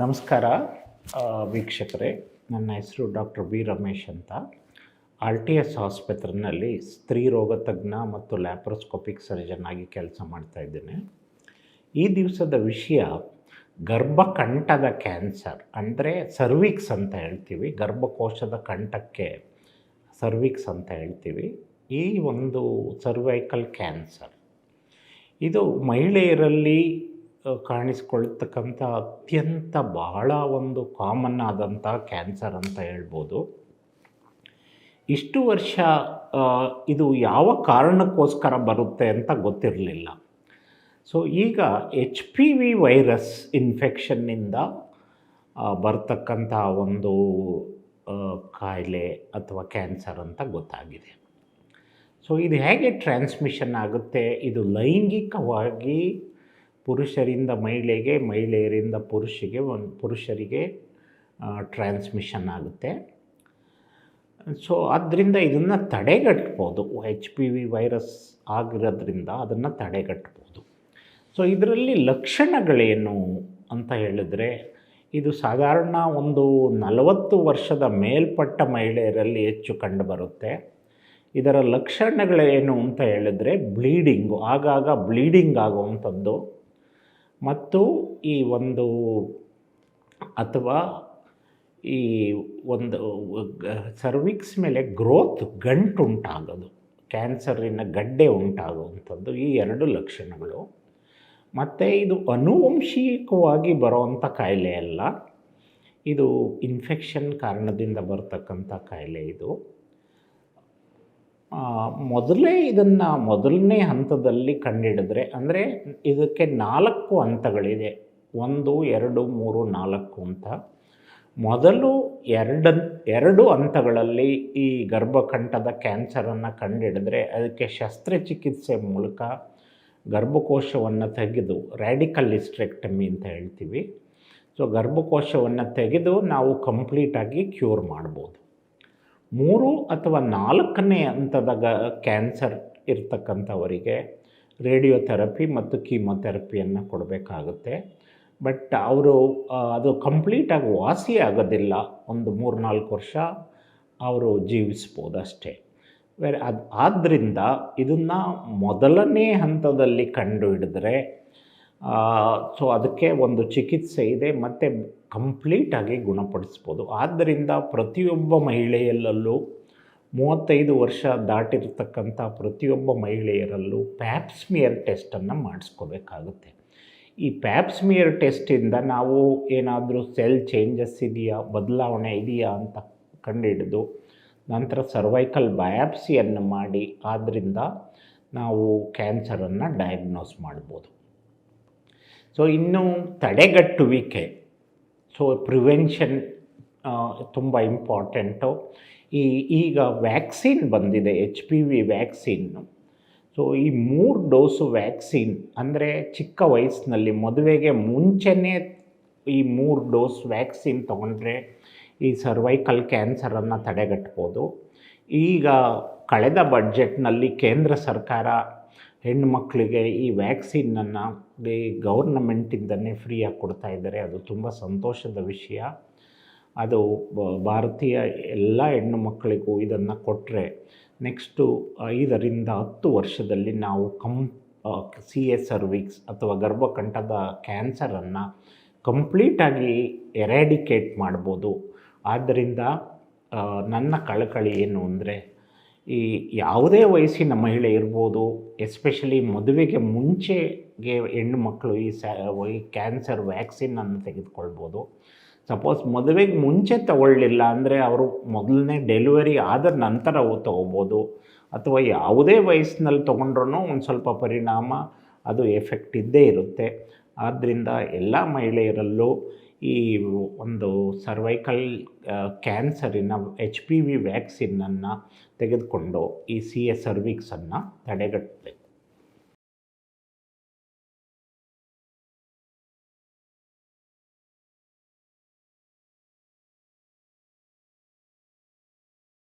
ನಮಸ್ಕಾರ ವೀಕ್ಷಕರೇ. ನನ್ನ ಹೆಸರು ಡಾಕ್ಟರ್ ಬಿ ರಮೇಶ್ ಅಂತ. ಆರ್ ಟಿ ಎಸ್ ಆಸ್ಪತ್ರೆಯಲ್ಲಿ ಸ್ತ್ರೀ ರೋಗ ತಜ್ಞ ಮತ್ತು ಲ್ಯಾಪ್ರೋಸ್ಕೋಪಿಕ್ ಸರ್ಜನ್ ಆಗಿ ಕೆಲಸ ಮಾಡ್ತಾ ಇದ್ದೇನೆ. ಈ ದಿವಸದ ವಿಷಯ ಗರ್ಭಕಂಠದ ಕ್ಯಾನ್ಸರ್, ಅಂದರೆ ಸರ್ವಿಕ್ಸ್ ಅಂತ ಹೇಳ್ತೀವಿ. ಗರ್ಭಕೋಶದ ಕಂಠಕ್ಕೆ ಸರ್ವಿಕ್ಸ್ ಅಂತ ಹೇಳ್ತೀವಿ. ಈ ಒಂದು ಸರ್ವೈಕಲ್ ಕ್ಯಾನ್ಸರ್. ಇದು ಮಹಿಳೆಯರಲ್ಲಿ ಕಾಣಿಸ್ಕೊಳ್ತಕ್ಕಂಥ ಅತ್ಯಂತ ಬಹಳ ಒಂದು ಕಾಮನ್ ಆದಂಥ ಕ್ಯಾನ್ಸರ್ ಅಂತ ಹೇಳ್ಬೋದು. ಇಷ್ಟು ವರ್ಷ ಇದು ಯಾವ ಕಾರಣಕ್ಕೋಸ್ಕರ ಬರುತ್ತೆ ಅಂತ ಗೊತ್ತಿರಲಿಲ್ಲ. ಸೊ ಈಗ ಎಚ್ ಪಿ ವಿ ವೈರಸ್ ಇನ್ಫೆಕ್ಷನ್ನಿಂದ ಬರ್ತಕ್ಕಂಥ ಒಂದು ಕಾಯಿಲೆ ಅಥವಾ ಕ್ಯಾನ್ಸರ್ ಅಂತ ಗೊತ್ತಾಗಿದೆ. ಸೊ ಇದು ಹೇಗೆ ಟ್ರಾನ್ಸ್ಮಿಷನ್ ಆಗುತ್ತೆ? ಇದು ಲೈಂಗಿಕವಾಗಿ ಪುರುಷರಿಂದ ಮಹಿಳೆಗೆ, ಮಹಿಳೆಯರಿಂದ ಪುರುಷಿಗೆ ಒಂದು, ಪುರುಷರಿಗೆ ಟ್ರಾನ್ಸ್ಮಿಷನ್ ಆಗುತ್ತೆ. ಸೊ ಆದ್ದರಿಂದ ಇದನ್ನು ತಡೆಗಟ್ಬೋದು. ಎಚ್ ಪಿ ವಿ ವೈರಸ್ ಆಗಿರೋದ್ರಿಂದ ಅದನ್ನು ತಡೆಗಟ್ಬೋದು. ಸೊ ಇದರಲ್ಲಿ ಲಕ್ಷಣಗಳೇನು ಅಂತ ಹೇಳಿದ್ರೆ, ಇದು ಸಾಧಾರಣ ಒಂದು ನಲವತ್ತು ವರ್ಷದ ಮೇಲ್ಪಟ್ಟ ಮಹಿಳೆಯರಲ್ಲಿ ಹೆಚ್ಚು ಕಂಡುಬರುತ್ತೆ. ಇದರ ಲಕ್ಷಣಗಳೇನು ಅಂತ ಹೇಳಿದ್ರೆ ಬ್ಲೀಡಿಂಗು ಆಗಾಗ ಬ್ಲೀಡಿಂಗ್ ಆಗುವಂಥದ್ದು. ಮತ್ತು ಈ ಒಂದು ಅಥವಾ ಈ ಒಂದು ಸರ್ವಿಕ್ಸ್ ಮೇಲೆ ಗ್ರೋತ್ ಗಂಟು ಉಂಟಾಗೋದು ಕ್ಯಾನ್ಸರಿನ ಗಡ್ಡೆ ಉಂಟಾಗುವಂಥದ್ದು ಈ ಎರಡು ಲಕ್ಷಣಗಳು. ಮತ್ತು ಇದು ಅನುವಂಶಿಕವಾಗಿ ಬರೋವಂಥ ಕಾಯಿಲೆ ಅಲ್ಲ. ಇದು ಇನ್ಫೆಕ್ಷನ್ ಕಾರಣದಿಂದ ಬರ್ತಕ್ಕಂಥ ಕಾಯಿಲೆ ಇದು. ಮೊದಲೇ ಇದನ್ನು ಮೊದಲನೇ ಹಂತದಲ್ಲಿ ಕಂಡುಹಿಡಿದ್ರೆ ಅಂದರೆ ಇದಕ್ಕೆ ನಾಲ್ಕು ಹಂತಗಳಿದೆ. ಒಂದು, ಎರಡು, ಮೂರು, ನಾಲ್ಕು ಅಂತ. ಮೊದಲು ಎರಡು ಎರಡು ಹಂತಗಳಲ್ಲಿ ಈ ಗರ್ಭಕಂಠದ ಕ್ಯಾನ್ಸರನ್ನು ಕಂಡುಹಿಡಿದ್ರೆ ಅದಕ್ಕೆ ಶಸ್ತ್ರಚಿಕಿತ್ಸೆ ಮೂಲಕ ಗರ್ಭಕೋಶವನ್ನು ತೆಗೆದು ರ್ಯಾಡಿಕಲ್ ಹಿಸ್ಟ್ರೆಕ್ಟಮಿ ಅಂತ ಹೇಳ್ತೀವಿ. ಸೊ ಗರ್ಭಕೋಶವನ್ನು ತೆಗೆದು ನಾವು ಕಂಪ್ಲೀಟಾಗಿ ಕ್ಯೂರ್ ಮಾಡ್ಬೋದು. ಮೂರು ಅಥವಾ ನಾಲ್ಕನೇ ಹಂತದ ಕ್ಯಾನ್ಸರ್ ಇರ್ತಕ್ಕಂಥವರಿಗೆ ರೇಡಿಯೋಥೆರಪಿ ಮತ್ತು ಕೀಮೊಥೆರಪಿಯನ್ನು ಕೊಡಬೇಕಾಗುತ್ತೆ. ಬಟ್ ಅವರು ಅದು ಕಂಪ್ಲೀಟಾಗಿ ವಾಸಿ ಆಗೋದಿಲ್ಲ. ಒಂದು ಮೂರು ನಾಲ್ಕು ವರ್ಷ ಅವರು ಜೀವಿಸ್ಬೋದು ಅಷ್ಟೇ. ಬೇರೆ ಅದು ಆದ್ದರಿಂದ ಇದನ್ನು ಮೊದಲನೇ ಹಂತದಲ್ಲಿ ಕಂಡು ಹಿಡಿದ್ರೆ ಸೊ ಅದಕ್ಕೆ ಒಂದು ಚಿಕಿತ್ಸೆ ಇದೆ, ಮತ್ತು ಕಂಪ್ಲೀಟಾಗಿ ಗುಣಪಡಿಸ್ಬೋದು. ಆದ್ದರಿಂದ ಪ್ರತಿಯೊಬ್ಬ ಮಹಿಳೆಯಲ್ಲೂ ಮೂವತ್ತೈದು ವರ್ಷ ದಾಟಿರ್ತಕ್ಕಂಥ ಪ್ರತಿಯೊಬ್ಬ ಮಹಿಳೆಯರಲ್ಲೂ ಪ್ಯಾಪ್ಸ್ಮಿಯರ್ ಟೆಸ್ಟನ್ನು ಮಾಡಿಸ್ಕೋಬೇಕಾಗುತ್ತೆ. ಈ ಪ್ಯಾಪ್ಸ್ಮಿಯರ್ ಟೆಸ್ಟಿಂದ ನಾವು ಏನಾದರೂ ಸೆಲ್ ಚೇಂಜಸ್ ಇದೆಯಾ, ಬದಲಾವಣೆ ಇದೆಯಾ ಅಂತ ಕಂಡುಹಿಡಿದು ನಂತರ ಸರ್ವೈಕಲ್ ಬಯಾಪ್ಸಿಯನ್ನು ಮಾಡಿ, ಆದ್ದರಿಂದ ನಾವು ಕ್ಯಾನ್ಸರನ್ನು ಡಯಾಗ್ನೋಸ್ ಮಾಡ್ಬೋದು. ಸೊ ಇನ್ನು ತಡೆಗಟ್ಟುವಿಕೆ. ಸೊ ಪ್ರಿವೆನ್ಷನ್ ತುಂಬ ಇಂಪಾರ್ಟೆಂಟು ಈ, ಈಗ ವ್ಯಾಕ್ಸಿನ್ ಬಂದಿದೆ H P V vaccine so ಈ ಮೂರು ಡೋಸು ವ್ಯಾಕ್ಸಿನ್ ಅಂದರೆ ಚಿಕ್ಕ ವಯಸ್ಸಿನಲ್ಲಿ ಮದುವೆಗೆ ಮುಂಚೆನೇ ಈ ಮೂರು ಡೋಸ್ ವ್ಯಾಕ್ಸಿನ್ ತೊಗೊಂಡ್ರೆ ಈ ಸರ್ವೈಕಲ್ ಕ್ಯಾನ್ಸರನ್ನು ತಡೆಗಟ್ಬೋದು. ಈಗ ಕಳೆದ ಬಡ್ಜೆಟ್ನಲ್ಲಿ ಕೇಂದ್ರ ಸರ್ಕಾರ ಹೆಣ್ಣುಮಕ್ಕಳಿಗೆ ಈ ವ್ಯಾಕ್ಸಿನನ್ನು ಈ ಗೌರ್ನಮೆಂಟಿಂದನೇ ಫ್ರೀಯಾಗಿ ಕೊಡ್ತಾ ಇದ್ದಾರೆ. ಅದು ತುಂಬ ಸಂತೋಷದ ವಿಷಯ. ಅದು ಭಾರತೀಯ ಎಲ್ಲ ಹೆಣ್ಣು ಮಕ್ಕಳಿಗೂ ಇದನ್ನು ಕೊಟ್ಟರೆ ನೆಕ್ಸ್ಟು ಐದರಿಂದ ಹತ್ತು ವರ್ಷದಲ್ಲಿ ನಾವು ಕಂ ಸಿ ಎ ಸರ್ವಿಕ್ಸ್ ಅಥವಾ ಗರ್ಭಕಂಠದ ಕ್ಯಾನ್ಸರನ್ನು ಕಂಪ್ಲೀಟಾಗಿ ಎರಾಡಿಕೇಟ್ ಮಾಡ್ಬೋದು. ಆದ್ದರಿಂದ ನನ್ನ ಕಳಕಳಿ ಏನು ಅಂದರೆ ಈ ಯಾವುದೇ ವಯಸ್ಸಿನ ಮಹಿಳೆ ಇರ್ಬೋದು ಎಸ್ಪೆಷಲಿ ಮದುವೆಗೆ ಮುಂಚೆಗೆ ಹೆಣ್ಣು ಮಕ್ಕಳು ಈ ಸ್ಯಾ ಈ ಕ್ಯಾನ್ಸರ್ ವ್ಯಾಕ್ಸಿನನ್ನು ತೆಗೆದುಕೊಳ್ಬೋದು. ಸಪೋಸ್ ಮದುವೆಗೆ ಮುಂಚೆ ತಗೊಳ್ಳಿಲ್ಲ ಅಂದರೆ ಅವರು ಮೊದಲನೇ ಡೆಲಿವರಿ ಆದ ನಂತರ ತೊಗೋಬೋದು. ಅಥವಾ ಯಾವುದೇ ವಯಸ್ಸಿನಲ್ಲಿ ತೊಗೊಂಡ್ರೂ ಒಂದು ಸ್ವಲ್ಪ ಪರಿಣಾಮ ಅದು ಎಫೆಕ್ಟ್ ಇದ್ದೇ ಇರುತ್ತೆ. ಆದ್ದರಿಂದ ಎಲ್ಲ ಮಹಿಳೆಯರಲ್ಲೂ ಈ ಒಂದು ಸರ್ವೈಕಲ್ ಕ್ಯಾನ್ಸರಿನ ಎಚ್ ಪಿ ವಿ ವ್ಯಾಕ್ಸಿನನ್ನು ತೆಗೆದುಕೊಂಡು ಈ ಸಿ ಎ ಸರ್ವಿಕ್ಸನ್ನು ತಡೆಗಟ್ಟಬೇಕು